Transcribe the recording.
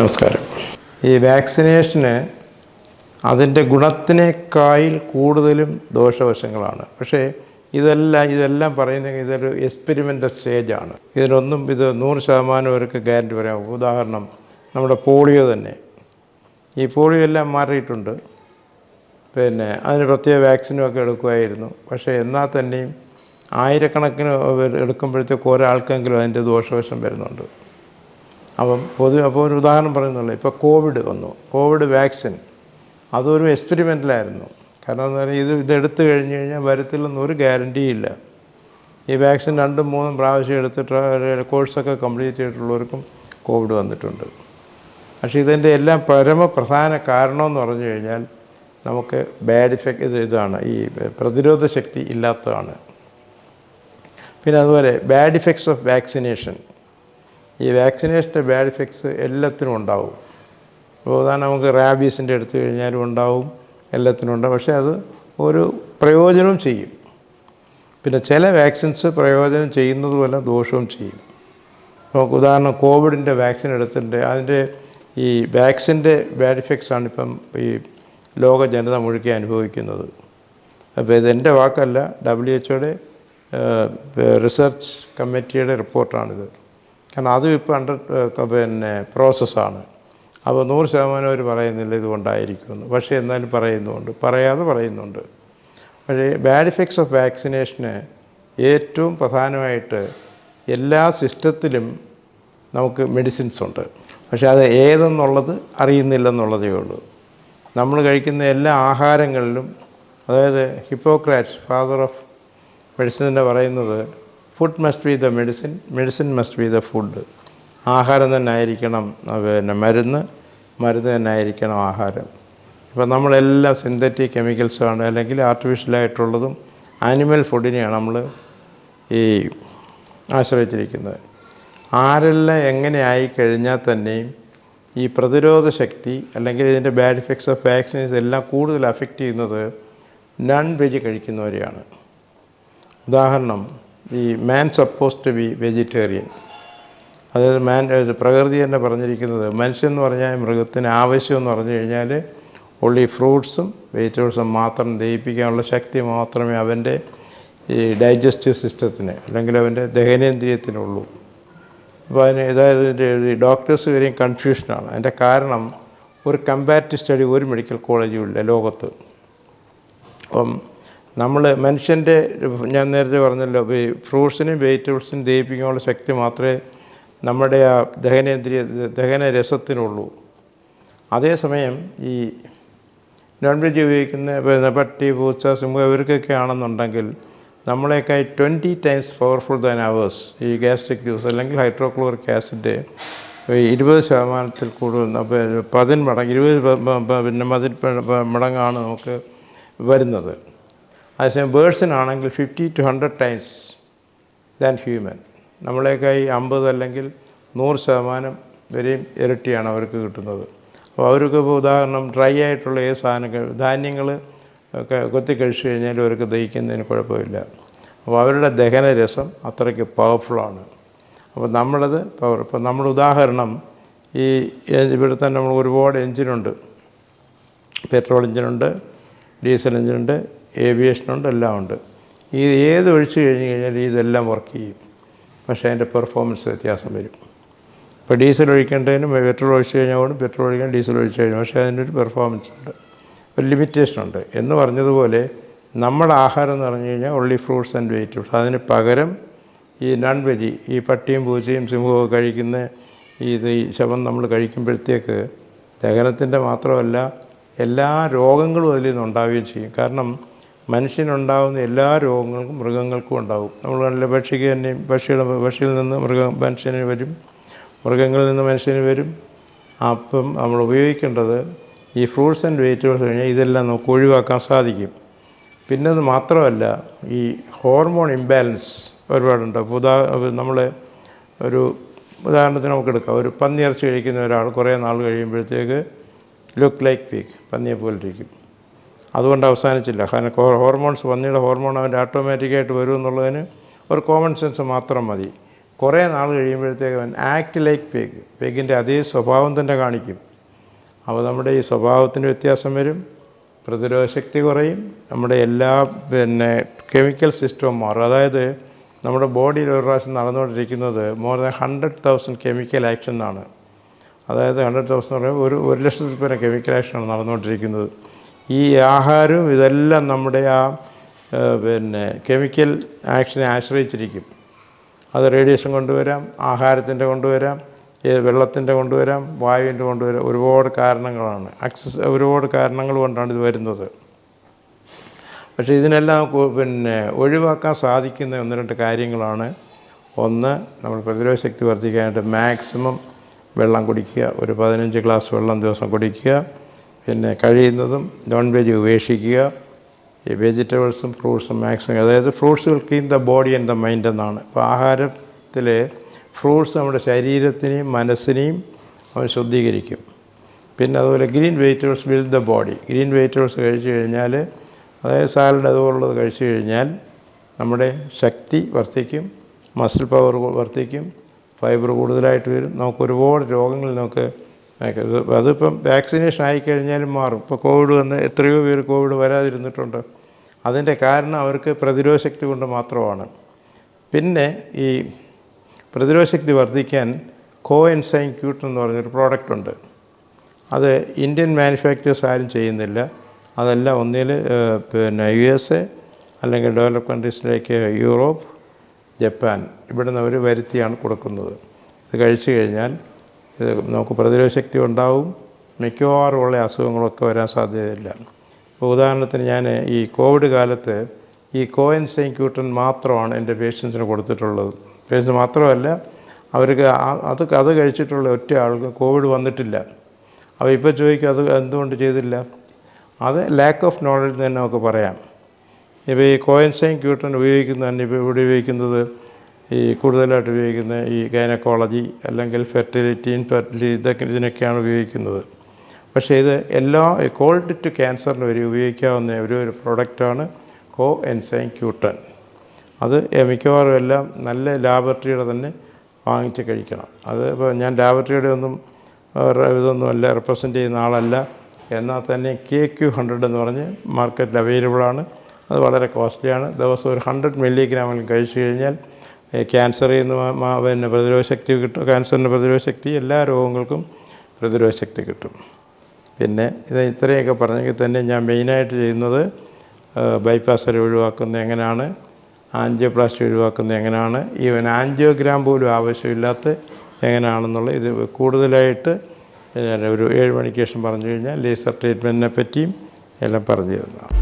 നമസ്കാരം. ഈ വാക്സിനേഷന് അതിന്റെ ഗുണത്തിനേക്കാൾ കൂടുതലും ദോഷവശങ്ങളാണ്. പക്ഷേ ഇതെല്ലാം ഇതെല്ലാം പറയുന്നത് ഇതൊരു എക്സ്പെരിമെന്റൽ സ്റ്റേജാണ് ഇതിനൊന്നും ഇത് നൂറ് ശതമാനം അവർക്ക് ഗ്യാരണ്ടി പറയാം ഉദാഹരണം നമ്മുടെ പോളിയോ തന്നെ. ഈ പോളിയോ എല്ലാം മാറിയിട്ടുണ്ട്. പിന്നെ അതിന് പ്രത്യേക വാക്സിനും ഒക്കെ എടുക്കുമായിരുന്നു. പക്ഷേ എന്നാൽ തന്നെയും ആയിരക്കണക്കിന് എടുക്കുമ്പോഴത്തേക്ക് ഒരാൾക്കെങ്കിലും അതിന്റെ ദോഷവശം വരുന്നുണ്ട്. അപ്പം പൊതു അപ്പോൾ ഒരു ഉദാഹരണം പറയുന്നുള്ളൂ. ഇപ്പോൾ കോവിഡ് വന്നു. കോവിഡ് വാക്സിൻ അതൊരു എക്സ്പെരിമെന്റലായിരുന്നു കാരണം എന്ന് പറഞ്ഞാൽ ഇത് ഇതെടുത്തു കഴിഞ്ഞ് കഴിഞ്ഞാൽ വരത്തില്ലെന്ന് ഒരു ഗ്യാരണ്ടിയില്ല ഈ വാക്സിൻ രണ്ടും മൂന്നും പ്രാവശ്യം എടുത്തിട്ട് കോഴ്സൊക്കെ കംപ്ലീറ്റ് ചെയ്തിട്ടുള്ളവർക്കും കോവിഡ് വന്നിട്ടുണ്ട്. പക്ഷേ ഇതിന്റെ എല്ലാം പരമപ്രധാന കാരണമെന്ന് പറഞ്ഞു കഴിഞ്ഞാൽ നമുക്ക് ബാഡ് ഇഫക്റ്റ് ഇത് ഇതാണ്. ഈ പ്രതിരോധ ശക്തി ഇല്ലാത്തതാണ്. പിന്നെ അതുപോലെ ബാഡ് ഇഫക്ട്സ് ഓഫ് വാക്സിനേഷൻ ഈ വാക്സിനേഷന്റെ ബാഡ് ഇഫക്ട്സ് എല്ലാത്തിനും ഉണ്ടാവും. ഉദാഹരണം നമുക്ക് റാബീസിന്റെ എടുത്തു കഴിഞ്ഞാലും ഉണ്ടാവും എല്ലാത്തിനും ഉണ്ടാവും. പക്ഷേ അത് ഒരു പ്രയോജനവും ചെയ്യും. പിന്നെ ചില വാക്സിൻസ് പ്രയോജനം ചെയ്യുന്നത് പോലെ ദോഷവും ചെയ്യും. നമുക്ക് ഉദാഹരണം കോവിഡിന്റെ വാക്സിൻ എടുത്തിട്ടുണ്ട്. അതിന്റെ ഈ വാക്സിന്റെ ബാഡ് ഇഫക്ട്സാണ് ആണ് ഇപ്പം ഈ ലോക ജനത മുഴുക്കി അനുഭവിക്കുന്നത്. അപ്പോൾ ഇതെന്റെ വാക്കല്ല ഡബ്ല്യു എച്ച്ഒയുടെ റിസർച്ച് കമ്മിറ്റിയുടെ റിപ്പോർട്ടാണിത്. കാരണം അതും ഇപ്പോൾ അണ്ടർ പിന്നെ പ്രോസസ്സാണ് അപ്പോൾ നൂറ് ശതമാനം അവർ പറയുന്നില്ല ഇതുകൊണ്ടായിരിക്കുമെന്ന്. പക്ഷേ എന്നാലും പറയുന്നുണ്ട്. പറയാതെ പറയുന്നുണ്ട്. പക്ഷേ ബാഡ് ഇഫക്ട്സ് ഓഫ് വാക്സിനേഷന് ഏറ്റവും പ്രധാനമായിട്ട് എല്ലാ സിസ്റ്റത്തിലും നമുക്ക് മെഡിസിൻസ് ഉണ്ട്. പക്ഷേ അത് ഏതെന്നുള്ളത് അറിയുന്നില്ലെന്നുള്ളതേ ഉള്ളൂ. നമ്മൾ കഴിക്കുന്ന എല്ലാ ആഹാരങ്ങളിലും അതായത് ഹിപ്പോക്രാറ്റ്സ് ഫാദർ ഓഫ് മെഡിസിൻ തന്നെ പറയുന്നത് food must be the medicine medicine must be the food ആഹാരം തന്നെ ആയിരിക്കണം പിന്നെ മരുന്ന്. മരുന്ന് തന്നെ ആയിരിക്കണം ആഹാരം. ഇപ്പം നമ്മളെല്ലാം സിന്തറ്റിക് കെമിക്കൽസാണ് അല്ലെങ്കിൽ ആർട്ടിഫിഷ്യലായിട്ടുള്ളതും ആനിമൽ ഫുഡിനെയാണ് നമ്മൾ ഈ ആശ്രയിച്ചിരിക്കുന്നത്. ആരെല്ലാം എങ്ങനെ ആയിക്കഴിഞ്ഞാൽ തന്നെയും ഈ പ്രതിരോധ ശക്തി അല്ലെങ്കിൽ ഇതിന്റെ ബാഡ് ഇഫക്ട്സ് ഓഫ് വാക്സിൻസ് എല്ലാം കൂടുതൽ അഫക്റ്റ് ചെയ്യുന്നത് നോൺ വെജ് കഴിക്കുന്നവരെയാണ്. ഉദാഹരണം ഈ man suppose to be vegetarian അതായത് മാൻ പ്രകൃതി തന്നെ പറഞ്ഞിരിക്കുന്നത് മനുഷ്യൻ എന്ന് പറഞ്ഞാൽ മൃഗത്തിന് ആവശ്യം എന്ന് പറഞ്ഞു കഴിഞ്ഞാൽ ഉള്ളി ഫ്രൂട്ട്സും വെജിറ്റബിൾസും മാത്രം ദഹിപ്പിക്കാനുള്ള ശക്തി മാത്രമേ അവന്റെ ഈ ഡൈജസ്റ്റീവ് സിസ്റ്റത്തിന് അല്ലെങ്കിൽ അവന്റെ ദഹനേന്ദ്രിയത്തിനുള്ളൂ. അപ്പോൾ അതിന് അതായത് ഡോക്ടേഴ്സ് വരെയും കൺഫ്യൂഷനാണ് അതിന്റെ കാരണം ഒരു കമ്പാരിറ്റീവ് സ്റ്റഡി ഒരു മെഡിക്കൽ കോളേജും ഇല്ല ലോകത്ത്. അപ്പം നമ്മൾ മനുഷ്യന്റെ ഞാൻ നേരത്തെ പറഞ്ഞല്ലോ ഈ ഫ്രൂട്ട്സിനും വെജിറ്റബിൾസിനും ദഹിപ്പിക്കാനുള്ള ശക്തി മാത്രമേ നമ്മുടെ ആ ദഹനേന്ദ്രിയ ദഹന രസത്തിനുള്ളൂ. അതേസമയം ഈ നോൺ വെജ് ഉപയോഗിക്കുന്ന പട്ടി പൂച്ച സിംഹം ഇവർക്കൊക്കെ ആണെന്നുണ്ടെങ്കിൽ നമ്മളെക്കായി twenty times powerful than ours ഈ ഗ്യാസ്ട്രിക് ജ്യൂസ് അല്ലെങ്കിൽ ഹൈഡ്രോക്ലോറിക് ആസിഡ് ഇരുപത് ശതമാനത്തിൽ കൂടുതൽ പതിന് മടങ്ങ് ഇരുപത് പിന്നെ മതിൽ മടങ്ങാണ് നമുക്ക് വരുന്നത്. അതേസമയം ബേഴ്സിനാണെങ്കിൽ fifty to hundred times than human നമ്മളേക്കായി അമ്പത് അല്ലെങ്കിൽ നൂറ് ശതമാനം വരെയും ഇരട്ടിയാണ് അവർക്ക് കിട്ടുന്നത്. അപ്പോൾ അവർക്ക് ഇപ്പോൾ ഉദാഹരണം ഡ്രൈ ആയിട്ടുള്ള ഏത് സാധനങ്ങൾ ധാന്യങ്ങൾ കൊത്തി കഴിച്ചു കഴിഞ്ഞാൽ അവർക്ക് ദഹിക്കുന്നതിന് കുഴപ്പമില്ല. അപ്പോൾ അവരുടെ ദഹന രസം അത്രയ്ക്ക് പവർഫുള്ളാണ് അപ്പോൾ നമ്മളത് പവർ ഇപ്പോൾ നമ്മൾ ഉദാഹരണം ഈ ഇവിടെ തന്നെ നമ്മൾ ഒരുപാട് എഞ്ചിനുണ്ട് പെട്രോൾ എഞ്ചിനുണ്ട് ഡീസൽ എഞ്ചിനുണ്ട് ഏവിയേഷനുണ്ട് എല്ലാം ഉണ്ട്. ഈ ഏത് ഒഴിച്ചു കഴിഞ്ഞ് കഴിഞ്ഞാൽ ഇതെല്ലാം വർക്ക് ചെയ്യും. പക്ഷേ അതിന്റെ പെർഫോമൻസ് വ്യത്യാസം വരും. ഇപ്പോൾ ഡീസൽ ഒഴിക്കേണ്ടതിനും പെട്രോൾ ഒഴിച്ച് കഴിഞ്ഞാൽ പെട്രോൾ ഒഴിക്കാൻ ഡീസൽ ഒഴിച്ചു കഴിഞ്ഞാൽ പക്ഷേ അതിനൊരു പെർഫോമൻസ് ഉണ്ട്. ഒരു ലിമിറ്റേഷൻ ഉണ്ട്. എന്ന് പറഞ്ഞതുപോലെ നമ്മുടെ ആഹാരം എന്ന് പറഞ്ഞു കഴിഞ്ഞാൽ ഒള്ളി ഫ്രൂട്ട്സ് ആൻഡ് വെജിറ്റബിൾസ് അതിന് പകരം ഈ നോൺ വെജി ഈ പട്ടിയും പൂച്ചയും സിംഹവും കഴിക്കുന്ന ഇത് ഈ ശവം നമ്മൾ കഴിക്കുമ്പോഴത്തേക്ക് ദഹനത്തിന്റെ മാത്രമല്ല എല്ലാ രോഗങ്ങളും അതിൽ നിന്ന് ഉണ്ടാവുകയും ചെയ്യും. കാരണം മനുഷ്യനുണ്ടാകുന്ന എല്ലാ രോഗങ്ങൾക്കും മൃഗങ്ങൾക്കും ഉണ്ടാവും. നമ്മൾ നല്ല പക്ഷിക്ക് തന്നെയും ഭക്ഷിയുടെ പക്ഷിയിൽ നിന്ന് മൃഗ മനുഷ്യന് വരും. മൃഗങ്ങളിൽ നിന്ന് മനുഷ്യന് വരും. അപ്പം നമ്മൾ ഉപയോഗിക്കേണ്ടത് ഈ ഫ്രൂട്ട്സ് ആൻഡ് വെജിറ്റബിൾസ് കഴിഞ്ഞാൽ ഇതെല്ലാം നമുക്ക് ഒഴിവാക്കാൻ സാധിക്കും. പിന്നെ അത് മാത്രമല്ല ഈ ഹോർമോൺ ഇംബാലൻസ് ഒരുപാടുണ്ട്. അപ്പോൾ ഉദാ നമ്മൾ ഒരു ഉദാഹരണത്തിന് നമുക്ക് എടുക്കാം. ഒരു പന്നിയിറച്ചി കഴിക്കുന്ന ഒരാൾ കുറേ നാൾ കഴിയുമ്പോഴത്തേക്ക് ലുക്ക് ലൈക്ക് പീക്ക് പന്നിയെ പോലെ ഇരിക്കും. അതുകൊണ്ട് അവസാനിച്ചില്ല. കാരണം ഹോർമോൺസ് പന്നിയുടെ ഹോർമോൺ അവന്റെ ഓട്ടോമാറ്റിക്കായിട്ട് വരും എന്നുള്ളതിന് ഒരു കോമൺ സെൻസ് മാത്രം മതി. കുറേ നാൾ കഴിയുമ്പോഴത്തേക്ക് അവൻ ആക്ട് ലൈക്ക് പെഗ് പെഗിന്റെ അതേ സ്വഭാവം തന്നെ കാണിക്കും. അപ്പോൾ നമ്മുടെ ഈ സ്വഭാവത്തിന് വ്യത്യാസം വരും പ്രതിരോധശക്തി കുറയും നമ്മുടെ എല്ലാ പിന്നെ കെമിക്കൽ സിസ്റ്റവും മാറും. അതായത് നമ്മുടെ ബോഡിയിൽ ഒരു പ്രാവശ്യം നടന്നുകൊണ്ടിരിക്കുന്നത് more than hundred thousand chemical action ആണ് അതായത് ഹൺഡ്രഡ് തൗസൻഡ് പറയുമ്പോൾ ഒരു ഒരു ലക്ഷത്തിൽ പേരെ കെമിക്കൽ ആക്ഷനാണ് നടന്നുകൊണ്ടിരിക്കുന്നത്. ഈ ആഹാരവും ഇതെല്ലാം നമ്മുടെ ആ പിന്നെ കെമിക്കൽ ആക്ഷനെ ആശ്രയിച്ചിരിക്കും. അത് റേഡിയേഷൻ കൊണ്ടുവരാം ആഹാരത്തിന്റെ കൊണ്ടുവരാം വെള്ളത്തിന്റെ കൊണ്ടുവരാം വായുവിന്റെ കൊണ്ടുവരാം. ഒരുപാട് കാരണങ്ങളാണ്. അക്സസ് ഒരുപാട് കാരണങ്ങൾ കൊണ്ടാണ് ഇത് വരുന്നത്. പക്ഷേ ഇതിനെല്ലാം പിന്നെ ഒഴിവാക്കാൻ സാധിക്കുന്ന ഒന്ന് രണ്ട് കാര്യങ്ങളാണ്. ഒന്ന് നമ്മൾ പ്രതിരോധ ശക്തി വർദ്ധിക്കാനായിട്ട് മാക്സിമം വെള്ളം കുടിക്കുക. ഒരു പതിനഞ്ച് ഗ്ലാസ് വെള്ളം ദിവസം കുടിക്കുക. പിന്നെ കഴിയുന്നതും നോൺ വെജ് ഉപേക്ഷിക്കുക. ഈ വെജിറ്റബിൾസും ഫ്രൂട്ട്സും മാക്സിമം അതായത് fruits will clean the body and the mind എന്നാണ്. ഇപ്പോൾ ആഹാരത്തിൽ ഫ്രൂട്ട്സ് നമ്മുടെ ശരീരത്തിനെയും മനസ്സിനെയും അവൻ ശുദ്ധീകരിക്കും. പിന്നെ അതുപോലെ green vegetables build the body green vegetables കഴിച്ചു കഴിഞ്ഞാൽ അതായത് സാലഡ് അതുപോലുള്ളത് കഴിച്ചു കഴിഞ്ഞാൽ നമ്മുടെ ശക്തി വർദ്ധിക്കും മസിൽ പവർ വർദ്ധിക്കും ഫൈബർ കൂടുതലായിട്ട് വരും. നമുക്ക് ഒരുപാട് രോഗങ്ങൾ നമുക്ക് അതിപ്പം വാക്സിനേഷൻ ആയിക്കഴിഞ്ഞാലും മാറും. ഇപ്പോൾ കോവിഡ് വന്ന് എത്രയോ പേര് കോവിഡ് വരാതിരുന്നിട്ടുണ്ട്. അതിന്റെ കാരണം അവർക്ക് പ്രതിരോധ ശക്തി കൊണ്ട് മാത്രമാണ്. പിന്നെ ഈ പ്രതിരോധ ശക്തി വർദ്ധിക്കാൻ കോ എൻസൈൻ ക്യൂട്ട് എന്ന് പറഞ്ഞൊരു പ്രോഡക്റ്റ് ഉണ്ട്. അത് ഇന്ത്യൻ മാനുഫാക്ചേഴ്സ് ആരും ചെയ്യുന്നില്ല. അതെല്ലാം ഒന്നിൽ പിന്നെ യു എസ് എ അല്ലെങ്കിൽ ഡെവലപ്പ് കൺട്രീസിലേക്ക് യൂറോപ്പ് ജപ്പാൻ ഇവിടുന്ന് അവർ വരുത്തിയാണ് കൊടുക്കുന്നത്. ഇത് കഴിച്ചു കഴിഞ്ഞാൽ നമുക്ക് പ്രതിരോധ ശക്തി ഉണ്ടാവും. മിക്കവാറും ഉള്ള അസുഖങ്ങളൊക്കെ വരാൻ സാധ്യതയില്ല. ഇപ്പോൾ ഉദാഹരണത്തിന് ഞാൻ ഈ കോവിഡ് കാലത്ത് ഈ കോയൻ സെൻക്യൂട്ടൻ മാത്രമാണ് എന്റെ പേഷ്യൻസിന് കൊടുത്തിട്ടുള്ളത്. പേഷ്യൻസ് മാത്രമല്ല അവർക്ക് അത് അത് കഴിച്ചിട്ടുള്ള ഒറ്റ ആൾക്ക് കോവിഡ് വന്നിട്ടില്ല. അപ്പോൾ ഇപ്പോൾ ചോദിക്കും അത് എന്തുകൊണ്ട് ചെയ്തില്ല? അത് ലാക്ക് ഓഫ് നോളജ് തന്നെ നമുക്ക് പറയാം. ഇപ്പോൾ ഈ കോയൻസൈൻ ക്യൂട്ടൻ ഉപയോഗിക്കുന്ന തന്നെ ഇപ്പോൾ ഇവിടെ ഉപയോഗിക്കുന്നത് ഈ കൂടുതലായിട്ട് ഉപയോഗിക്കുന്ന ഈ ഗൈനക്കോളജി അല്ലെങ്കിൽ ഫെർട്ടിലിറ്റി ഇൻഫെർട്ടിലിറ്റി ഇതൊക്കെ ഇതിനൊക്കെയാണ് ഉപയോഗിക്കുന്നത്. പക്ഷേ ഇത് എല്ലാ കോൾഡ് ടു ക്യാൻസറിന് വരെ ഉപയോഗിക്കാവുന്ന ഒരു ഒരു പ്രൊഡക്റ്റാണ് കോ എൻസൈൻ ക്യൂട്ടൻ അത് മിക്കവാറും എല്ലാം നല്ല ലാബറട്ടറിയുടെ തന്നെ വാങ്ങിച്ച് കഴിക്കണം. അത് ഇപ്പോൾ ഞാൻ ലാബറട്ടറിയുടെ ഒന്നും ഇതൊന്നും അല്ല റെപ്രസെന്റ് ചെയ്യുന്ന ആളല്ല. എന്നാൽ തന്നെ കെ ക്യു ഹൺഡ്രഡ് എന്ന് പറഞ്ഞ് മാർക്കറ്റിൽ അവൈലബിളാണ്. അത് വളരെ കോസ്റ്റ്ലിയാണ്. ദിവസം ഒരു ഹൺഡ്രഡ് മില്ലിഗ്രാമെങ്കിലും കഴിച്ചു കഴിഞ്ഞാൽ ക്യാൻസറിൽ നിന്ന് പിന്നെ പ്രതിരോധ ശക്തി കിട്ടും ക്യാൻസറിന് പ്രതിരോധ ശക്തി എല്ലാ രോഗങ്ങൾക്കും പ്രതിരോധ ശക്തി കിട്ടും. പിന്നെ ഇത് ഇത്രയൊക്കെ പറഞ്ഞെങ്കിൽ തന്നെ ഞാൻ മെയിനായിട്ട് ചെയ്യുന്നത് ബൈപ്പാസ് വരെ ഒഴിവാക്കുന്നത് എങ്ങനെയാണ് ആൻജിയോപ്ലാസ്റ്റി ഒഴിവാക്കുന്നത് എങ്ങനെയാണ് ഈവൻ ആൻജിയോഗ്രാം പോലും ആവശ്യമില്ലാത്ത എങ്ങനെയാണെന്നുള്ള ഇത് കൂടുതലായിട്ട് ഒരു ഏഴ് മണിക്ക് ശേഷം പറഞ്ഞു കഴിഞ്ഞാൽ ലേസർ ട്രീറ്റ്മെന്റിനെ പറ്റിയും എല്ലാം പറഞ്ഞു തരുന്നതാണ്.